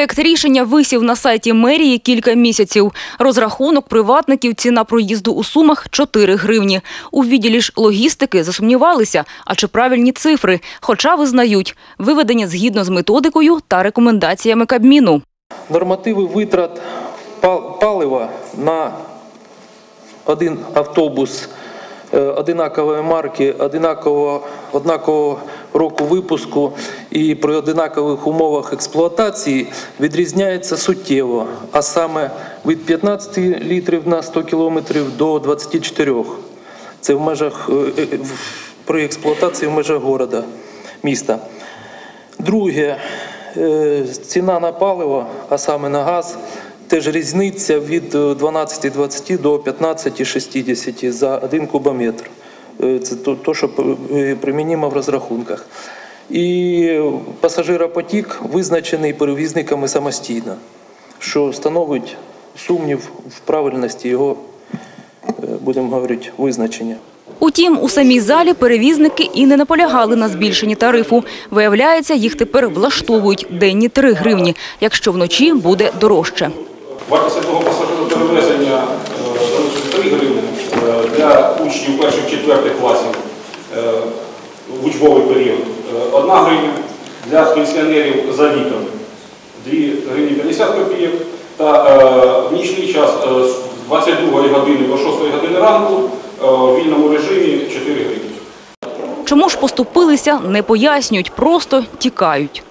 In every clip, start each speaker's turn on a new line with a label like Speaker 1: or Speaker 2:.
Speaker 1: Проєкт рішення висів на сайті мерії кілька місяців. Розрахунок приватників ціна проїзду у сумах 4 гривні. У відділі ж логістики засумнівалися, а чи правильні цифри, хоча визнають, виведені згідно з методикою та рекомендаціями Кабміну.
Speaker 2: Нормативи витрат пал- палива на один автобус е, одинакової марки, одинакового, однакового року випуску і при одинакових умовах експлуатації відрізняється суттєво, а саме від 15 літрів на 100 кілометрів до 24. Це в межах е, е, при експлуатації в межах города, міста. Друге, е, ціна на паливо, а саме на газ, теж різниця від е, 12,20 до 15,60 за один кубометр. Е, Це то, то, що е, примінімо в розрахунках. І пасажиропотік визначений перевізниками самостійно, що становить сумнів в правильності його, е, будемо говорити, визначення.
Speaker 1: Утім, у самій залі перевізники і не наполягали на збільшенні тарифу. Виявляється, їх тепер влаштовують денні 3 гривні, якщо вночі буде дорожче.
Speaker 3: Вартість одного пасажироперевезення е, залишить 3 гривні для учнів перших четвертих класів е, в учбовий період 1 гривня, для пенсіонерів за віком 2 гривні 50 копійок та е, в нічний час е, з 22 години до 6 години ранку е, в вільному режимі 4 гривні.
Speaker 1: Чому ж поступилися, не пояснюють, просто тікають.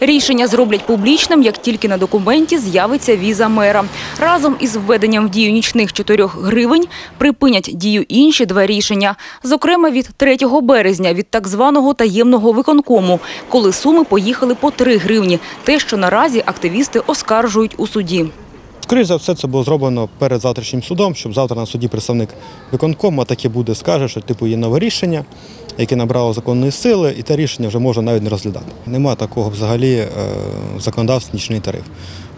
Speaker 1: Рішення зроблять публічним, як тільки на документі з'явиться віза мера. Разом із введенням в дію нічних 4 гривень припинять дію інші два рішення. Зокрема, від 3 березня від так званого таємного виконкому, коли суми поїхали по 3 гривні. Те, що наразі активісти оскаржують у суді.
Speaker 4: Скоріше за все, це було зроблено перед завтрашнім судом, щоб завтра на суді представник виконкому а таки буде скаже, що типу є нове рішення, яке набрало законної сили, і те рішення вже можна навіть не розглядати. Нема такого взагалі законодавства нічний тариф.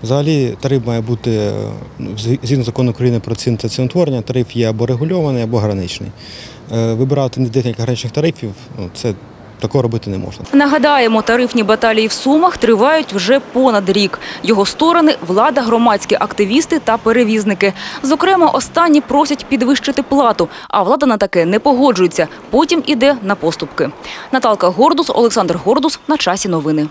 Speaker 4: Взагалі тариф має бути е, зг- згідно закону України про ціни та ціноутворення, тариф є або регульований, або граничний. Е, Вибирати декілька граничних тарифів ну, це такого робити не можна.
Speaker 1: Нагадаємо, тарифні баталії в Сумах тривають вже понад рік. Його сторони – влада, громадські активісти та перевізники. Зокрема, останні просять підвищити плату, а влада на таке не погоджується. Потім іде на поступки. Наталка Гордус, Олександр Гордус. На часі новини.